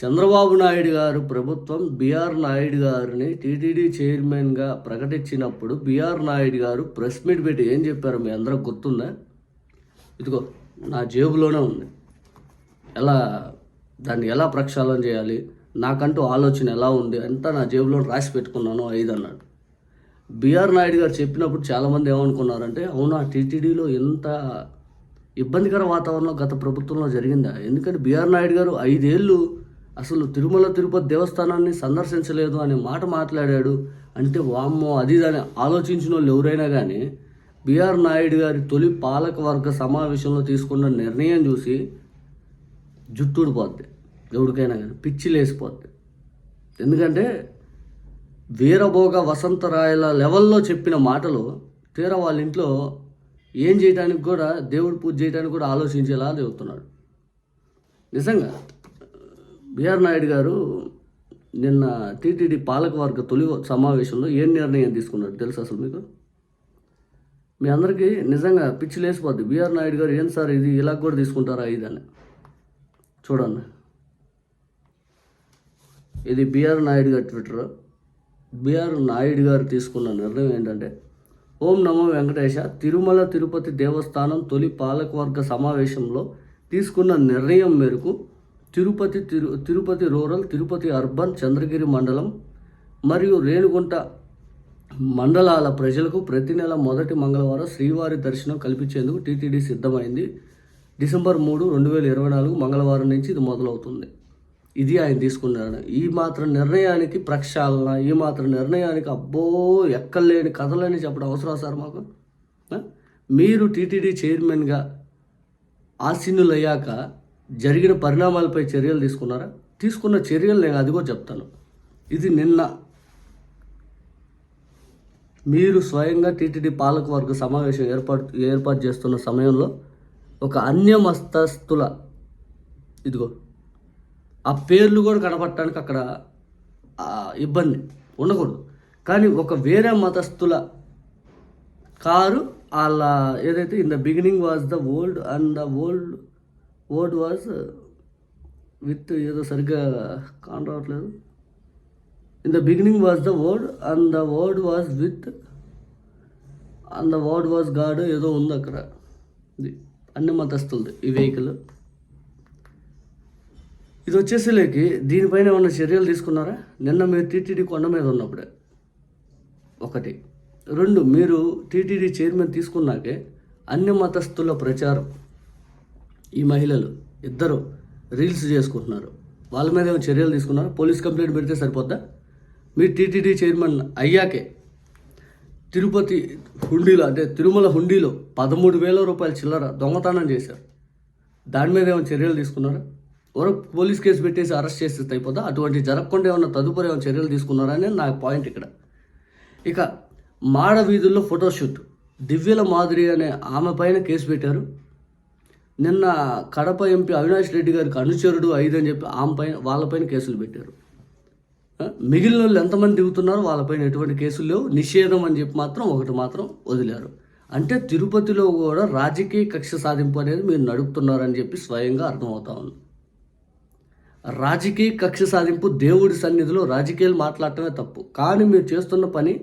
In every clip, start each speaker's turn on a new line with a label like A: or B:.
A: చంద్రబాబు నాయుడు గారు ప్రభుత్వం బీఆర్ నాయుడు గారిని టీటీడీ చైర్మన్గా ప్రకటించినప్పుడు బీఆర్ నాయుడు గారు ప్రెస్ మీట్ పెట్టి ఏం చెప్పారు మీ అందరికి గుర్తుందా? ఇదిగో నా జేబులోనే ఉంది. ఎలా దాన్ని ఎలా ప్రక్షాళన చేయాలి? నాకంటూ ఆలోచన ఎలా ఉంది? అంతా నా జేబులో రాసి పెట్టుకున్నాను ఐదు అన్నాడు. బీఆర్ నాయుడు గారు చెప్పినప్పుడు చాలామంది ఏమనుకున్నారంటే అవునా టీటీడీలో ఎంత ఇబ్బందికర వాతావరణం గత ప్రభుత్వంలో జరిగిందా? ఎందుకంటే బీఆర్ నాయుడు గారు ఐదేళ్ళు అసలు తిరుమల తిరుపతి దేవస్థానాన్ని సందర్శించలేదు అనే మాట మాట్లాడాడు. అంటే వామ్మో అది దాని ఆలోచించిన వాళ్ళు ఎవరైనా కానీ బిఆర్ నాయుడు గారి తొలి పాలక వర్గ సమావేశంలో తీసుకున్న నిర్ణయం చూసి జుట్టుడిపోద్ది ఎవరికైనా కానీ పిచ్చి లేసిపోద్ది. ఎందుకంటే వీరభోగ వసంతరాయల లెవెల్లో చెప్పిన మాటలు తీరా వాళ్ళ ఇంట్లో ఏం చేయడానికి కూడా దేవుడు పూజ చేయడానికి కూడా ఆలోచించేలా చెబుతున్నాడు. నిజంగా బిఆర్ నాయుడు గారు నిన్న టీటీడీ పాలకవర్గ తొలి సమావేశంలో ఏం నిర్ణయం తీసుకున్నారు తెలుసు అసలు మీకు? మీ అందరికీ నిజంగా పిచ్చి లేసిపోద్ది బిఆర్ నాయుడు గారు ఏం సార్ ఇది ఇలా కూడా తీసుకుంటారా ఇది అని. చూడండి. ఇది బిఆర్ నాయుడు గారి ట్విట్టర్. బిఆర్ నాయుడు గారు తీసుకున్న నిర్ణయం ఏంటంటే ఓం నమో వెంకటేశ తిరుమల తిరుపతి దేవస్థానం తొలి పాలకవర్గ సమావేశంలో తీసుకున్న నిర్ణయం మేరకు తిరుపతి తిరు తిరుపతి రూరల్ తిరుపతి అర్బన్ చంద్రగిరి మండలం మరియు రేణుగుంట మండలాల ప్రజలకు ప్రతి నెల మొదటి మంగళవారం శ్రీవారి దర్శనం కల్పించేందుకు టీటీడీ సిద్ధమైంది. డిసెంబర్ మూడు రెండు వేల ఇరవై నాలుగు మంగళవారం నుంచి ఇది మొదలవుతుంది. ఇది ఆయన తీసుకున్నాడు ఈ మాత్రం నిర్ణయానికి ప్రక్షాళన ఈ మాత్రం నిర్ణయానికి అబ్బో ఎక్కలేని కథలని చెప్పడం అవసరం సార్ మాకు. మీరు టీటీడీ చైర్మన్గా ఆసీనులయ్యాక జరిగిన పరిణామాలపై చర్యలు తీసుకున్నారా? తీసుకున్న చర్యలు నేను అదిగో చెప్తాను. ఇది నిన్న. మీరు స్వయంగా టీటీడీ పాలకవర్గ సమావేశం ఏర్పాటు ఏర్పాటు చేస్తున్న సమయంలో ఒక అన్యమస్తస్తుల ఇదిగో ఆ పేర్లు కూడా కనపడటానికి అక్కడ ఇబ్బంది ఉండకూడదు. కానీ ఒక వేరే మతస్థుల కారు వాళ్ళ ఏదైతే in the beginning was the old and the old word was with ఏదో సరిగ్గా కాన్ రావట్లేదు. In the beginning was the word and the word was with and the word was God ఏదో ఉంది అక్కడ. ఇది అన్ని మతస్తులది ఈ వెహికల్ ఇది వచ్చేసేలేకి దీనిపైన ఏమన్నా చర్యలు తీసుకున్నారా? నిన్న మీరు టీటీడీ కొండ మీద ఉన్నప్పుడే. ఒకటి. రెండు మీరు టీటీడీ చైర్మన్ తీసుకున్నాకే అన్ని మతస్థుల ప్రచారం. ఈ మహిళలు ఇద్దరు రీల్స్ చేసుకుంటున్నారు. వాళ్ళ మీద ఏమైనా చర్యలు తీసుకున్నారు? పోలీస్ కంప్లైంట్ పెడితే సరిపోద్దా? మీరు టీటీడీ చైర్మన్ అయ్యాకే తిరుపతి హుండీలో అంటే తిరుమల హుండీలో పదమూడు వేల రూపాయల చిల్లర దొంగతనం చేశారు. దాని మీద ఏమైనా చర్యలు తీసుకున్నారా? ఎవరో పోలీస్ కేసు పెట్టేసి అరెస్ట్ చేస్తే అయిపోద్దా అటువంటి జరగకుండా ఏమైనా తదుపరి ఏమైనా చర్యలు తీసుకున్నారా అనేది నా పాయింట్ ఇక్కడ. ఇక మాడ వీధుల్లో ఫోటోషూట్ దివ్యల మాదిరి అనే ఆమె పైన కేసు పెట్టారు. నిన్న కడప ఎంపీ అవినాష్ రెడ్డి గారికి అనుచరుడు ఐదు అని చెప్పి ఆమె పైన వాళ్ళపైన కేసులు పెట్టారు. మిగిలిన వాళ్ళు ఎంతమంది దిగుతున్నారో? వాళ్ళపైన ఎటువంటి కేసులు లేవు. నిషేధం అని చెప్పి మాత్రం ఒకటి మాత్రం వదిలారు. అంటే తిరుపతిలో కూడా రాజకీయ కక్ష సాధింపు అనేది మీరు నడుపుతున్నారని చెప్పి స్వయంగా అర్థమవుతా ఉంది. రాజకీయ కక్ష సాధింపు దేవుడి సన్నిధిలో రాజకీయాలు మాట్లాడటమే తప్పు. కానీ మీరు చేస్తున్న పని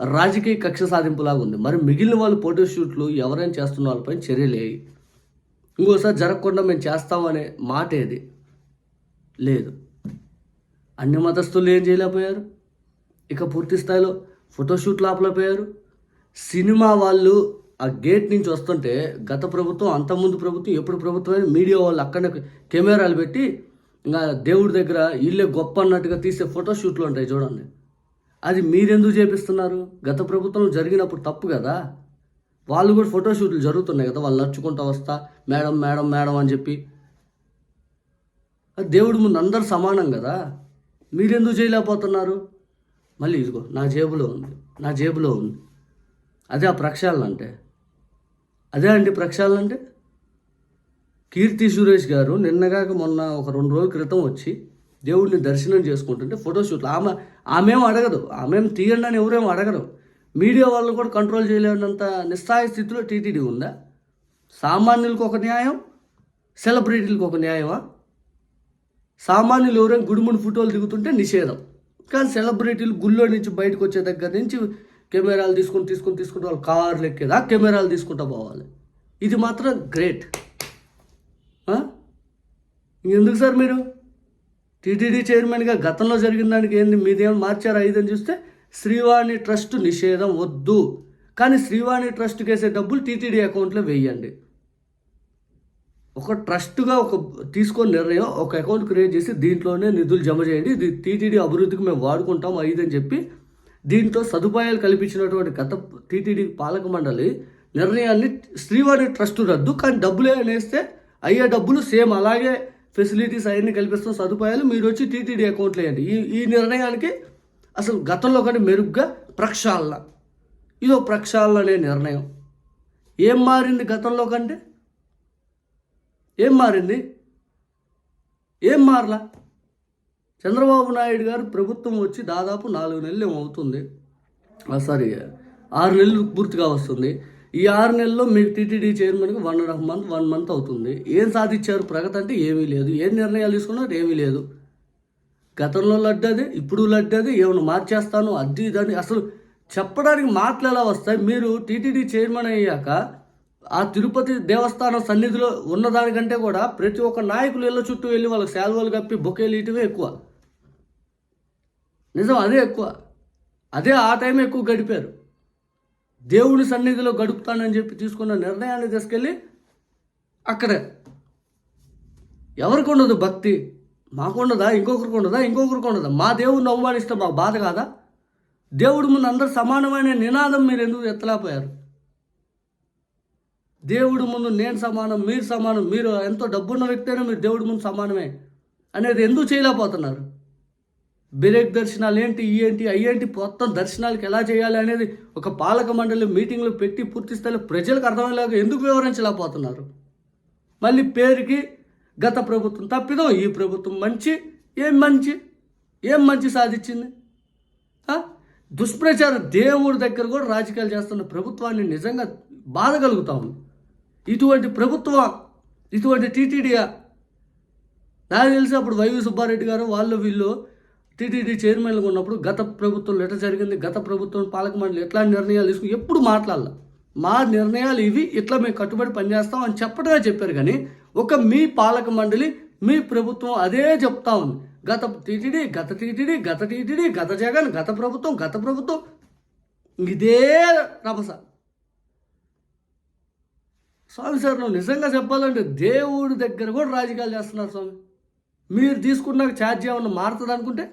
A: రాజకీయ కక్ష సాధింపులాగా ఉంది. మరి మిగిలిన వాళ్ళు ఫోటోషూట్లు ఎవరైనా చేస్తున్న వాళ్ళపై చర్యలేయి ఇంకోసారి జరగకుండా మేము చేస్తామనే మాట ఏది? లేదు. అన్ని మతస్థులు ఏం చేయలేకపోయారు? ఇక పూర్తి స్థాయిలో ఫోటోషూట్లు ఆపలేకపోయారు సినిమా వాళ్ళు ఆ గేట్ నుంచి వస్తుంటే గత ప్రభుత్వం అంతకుముందు ప్రభుత్వం ఎప్పుడు ప్రభుత్వం మీడియా వాళ్ళు అక్కడనే కెమెరాలు పెట్టి ఇంకా దేవుడి దగ్గర ఇల్లే గొప్ప అన్నట్టుగా తీసే ఫోటోషూట్లు ఉంటాయి చూడండి. అది మీరెందుకు చేపిస్తున్నారు? గత ప్రభుత్వం జరిగినప్పుడు తప్పు కదా? వాళ్ళు కూడా ఫోటోషూట్లు జరుగుతున్నాయి కదా వాళ్ళు నడుచుకుంటూ వస్తా మేడం మేడం మేడం అని చెప్పి. దేవుడు దేవుడి ముందు అందరు సమానం కదా. మీరెందుకు చేయలేకపోతున్నారు? మళ్ళీ ఇదిగో నా జేబులో ఉంది నా జేబులో ఉంది. అదే ఆ ప్రక్షాళన అంటే. అదే అండి ప్రక్షాళన అంటే? కీర్తి సురేష్ గారు నిన్నగాక మొన్న ఒక రెండు రోజుల క్రితం వచ్చి దేవుడిని దర్శనం చేసుకుంటుంటే ఫోటోషూట్లు ఆమె ఆమెం అడగదు ఆమెం తీయండి అని ఎవరేం అడగరు. మీడియా వాళ్ళు కూడా కంట్రోల్ చేయలేనంత నిస్సాయ స్థితిలో టీటీడీ ఉందా? సామాన్యులకు ఒక న్యాయం సెలబ్రిటీలకు ఒక న్యాయమా? సామాన్యులు ఎవరైనా గుడిముడి ఫోటోలు దిగుతుంటే నిషేధం. కానీ సెలబ్రిటీలు గుళ్ళో నుంచి బయటకు వచ్చే దగ్గర నుంచి కెమెరాలు తీసుకొని తీసుకొని తీసుకుంటూ వాళ్ళు కార్లు ఎక్కేదా? కెమెరాలు తీసుకుంటూ పోవాలి. ఇది మాత్రం గ్రేట్. ఎందుకు సార్ మీరు? టీటీడీ చైర్మన్గా గతంలో జరిగిన దానికి ఏంది? మీదేమో మార్చారా? ఐదని చూస్తే శ్రీవాణి ట్రస్ట్ నిషేధం వద్దు. కానీ శ్రీవాణి ట్రస్ట్కి వేసే డబ్బులు టీటీడీ అకౌంట్లో వేయండి. ఒక ట్రస్ట్గా ఒక తీసుకొని నిర్ణయం ఒక అకౌంట్ క్రియేట్ చేసి దీంట్లోనే నిధులు జమ చేయండి. ఇది టీటీడీ అభివృద్ధికి మేము వాడుకుంటాం ఐదని చెప్పి దీంట్లో సదుపాయాలు కల్పించినటువంటి గత టీటీడీ పాలక మండలి నిర్ణయాన్ని శ్రీవాణి ట్రస్ట్ రద్దు. కానీ డబ్బులే అనేస్తే అయ్యే డబ్బులు సేమ్ అలాగే ఫెసిలిటీస్ అవన్నీ కల్పిస్తున్న సదుపాయాలు మీరు వచ్చి టీటీడీ అకౌంట్లో వేయండి. ఈ ఈ నిర్ణయానికి అసలు గతంలో కంటే మెరుగ్గా ప్రక్షాళన. ఇదో ప్రక్షాళన అనే నిర్ణయం. ఏం మారింది గతంలో కంటే? ఏం మారింది? ఏం మారలా? చంద్రబాబు నాయుడు గారు ప్రభుత్వం వచ్చి దాదాపు నాలుగు నెలలు ఏమవుతుంది? సారీ ఆరు నెలలు పూర్తిగా వస్తుంది. ఈ ఆరు నెలల్లో మీకు TTD చైర్మన్కి one and half month one month అవుతుంది. ఏం సాధించారు ప్రగతి అంటే ఏమీ లేదు. ఏం నిర్ణయాలు తీసుకున్నారు? ఏమీ లేదు. గతంలో లడ్డది ఇప్పుడు లడ్డది ఏమైనా మార్చేస్తాను అది ఇదని అసలు చెప్పడానికి మాటలు ఎలా వస్తాయి? మీరు టీటీడీ చైర్మన్ అయ్యాక ఆ తిరుపతి దేవస్థానం సన్నిధిలో ఉన్నదానికంటే కూడా ప్రతి ఒక్క నాయకులు ఇళ్ళ చుట్టూ వెళ్ళి వాళ్ళకి శాల్వాలు కప్పి బొకేలు ఇటువే ఎక్కువ. నిజం అదే ఎక్కువ. అదే ఆ టైం ఎక్కువ గడిపారు. దేవుని సన్నిధిలో గడుపుతానని చెప్పి తీసుకున్న నిర్ణయాన్ని తీసుకెళ్ళి అక్కడే. ఎవరికి ఉండదు భక్తి? మాకుండదా? ఇంకొకరికి ఉండదా? ఇంకొకరికి ఉండదా? మా దేవుడిని అవమానిస్తే మాకు బాధ కాదా? దేవుడు ముందు అందరు సమానమైన నినాదం మీరు ఎందుకు ఎత్తలేకపోయారు? దేవుడి ముందు నేను సమానం మీరు సమానం మీరు ఎంతో డబ్బున్న వ్యక్తి అయినా మీరు దేవుడి ముందు సమానమే అనేది ఎందుకు చేయలేకపోతున్నారు? బ్రేక్ దర్శనాలు ఏంటి ఈ ఏంటి అయ్యేంటి మొత్తం దర్శనాలకు ఎలా చేయాలి అనేది ఒక పాలక మండలి మీటింగ్లు పెట్టి పూర్తి స్థాయిలో ప్రజలకు అర్థమయ్యేలాగా ఎందుకు వివరించలేకపోతున్నారు? మళ్ళీ పేరుకి గత ప్రభుత్వం తప్పిదో ఈ ప్రభుత్వం మంచి ఏం మంచి? ఏం మంచి సాధించింది? దుష్ప్రచారం దేవుడి దగ్గర కూడా రాజకీయాలు చేస్తున్న ప్రభుత్వాన్ని నిజంగా బాధ కలుగుతా ఉంది. ఇటువంటి ప్రభుత్వం ఇటువంటి టీటీడీయా నాకు తెలిసి అప్పుడు వైవి సుబ్బారెడ్డి గారు వాళ్ళు వీళ్ళు టీటీడీ చైర్మన్గా ఉన్నప్పుడు గత ప్రభుత్వంలో ఎట్లా జరిగింది గత ప్రభుత్వం పాలక మండలి ఎట్లాంటి నిర్ణయాలు తీసుకుని ఎప్పుడు మాట్లాడాల? మా నిర్ణయాలు ఇవి ఇట్లా మేము కట్టుబడి పనిచేస్తాం అని చెప్పడమే చెప్పారు కానీ ఒక మీ పాలక మండలి మీ ప్రభుత్వం అదే చెప్తా ఉంది. గత టీటీడీ గత టీటీడీ గత టీటీడీ గత జగన్ గత ప్రభుత్వం గత ప్రభుత్వం. ఇదే రభస స్వామి సార్ నువ్వు నిజంగా చెప్పాలంటే దేవుడి దగ్గర కూడా రాజకీయాలు చేస్తున్నారు స్వామి. మీరు తీసుకున్నాక ఛార్జ్ ఏమన్నా మారుతుంది అనుకుంటే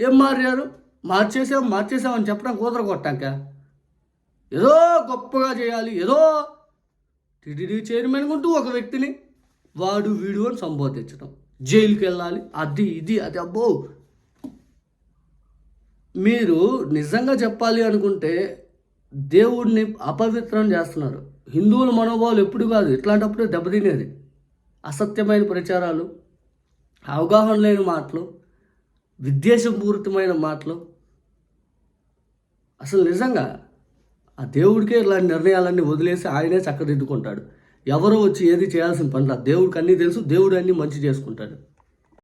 A: ఏం మారారు? మార్చేసాం మార్చేసామని చెప్పడం కుదరగొట్టాక. ఏదో గొప్పగా చేయాలి ఏదో టీటీడీ చైర్మన్ ఉంటూ ఒక వ్యక్తిని వాడు వీడు అని సంబోధించడం జైలుకి వెళ్ళాలి అది ఇది అది అబ్బో. మీరు నిజంగా చెప్పాలి అనుకుంటే దేవుడిని అపవిత్రం చేస్తున్నారు. హిందువుల మనోభావాలు ఎప్పుడు కాదు ఇట్లాంటప్పుడే దెబ్బతినేది. అసత్యమైన ప్రచారాలు అవగాహన లేని మాటలు విద్వేషపూరితమైన మాటలు. అసలు నిజంగా ఆ దేవుడికే ఇలాంటి నిర్ణయాలన్నీ వదిలేసి ఆయనే చక్కదిద్దుకుంటాడు. ఎవరో వచ్చి ఏది చేయాల్సిన పనులు దేవుడికి అన్నీ తెలుసు దేవుడు అన్నీ మంచి చేసుకుంటాడు.